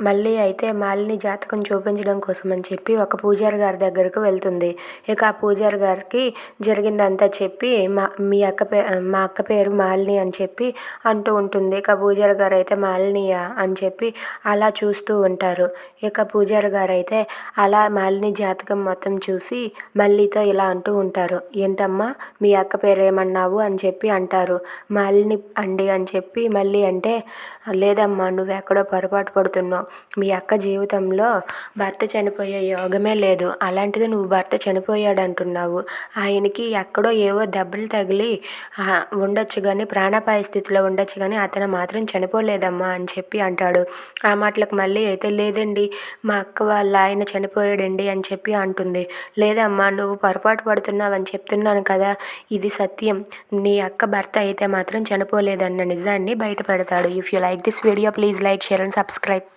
మళ్ళీ అయితే మాలిని జాతకం చూపించడం కోసం అని చెప్పి ఒక పూజారి గారి దగ్గరకు వెళ్తుంది. ఇక ఆ పూజారి గారికి జరిగిందంతా చెప్పి మా మీ అక్క పే మా అక్క పేరు మాలిని అని చెప్పి అంటూ ఉంటుంది. ఇక పూజారి గారు అయితే మాలినియా అని చెప్పి అలా చూస్తూ ఉంటారు. ఇక పూజారి గారు అయితే అలా మాలిని జాతకం మొత్తం చూసి మళ్ళీతో ఇలా అంటూ ఉంటారు. ఏంటమ్మా మీ అక్క పేరు ఏమన్నావు? అని చెప్పి అంటారు. మాలిని అండి అని చెప్పి మళ్ళీ అంటే లేదమ్మా నువ్వు ఎక్కడో పొరపాటు పడుతున్నావు. మీ అక్క జీవితంలో భర్త చనిపోయే యోగమే లేదు. అలాంటిది నువ్వు భర్త చనిపోయాడు అంటున్నావు ఆయనకి ఎక్కడో ఏవో దెబ్బలు తగిలి ఉండొచ్చు కానీ ప్రాణాపాయ స్థితిలో ఉండొచ్చు కానీ అతను మాత్రం చనిపోలేదమ్మా అని చెప్పి అంటాడు. ఆ మాటలకు మళ్ళీ అయితే లేదండి మా అక్క వాళ్ళ ఆయన చనిపోయాడండి అని చెప్పి అంటుంది. లేదమ్మా నువ్వు పొరపాటు పడుతున్నావు అని చెప్తున్నాను కదా ఇది సత్యం. నీ అక్క భర్త అయితే మాత్రం చనిపోలేదన్న నిజాన్ని బయట పెడతాడు if you like this video please like share and subscribe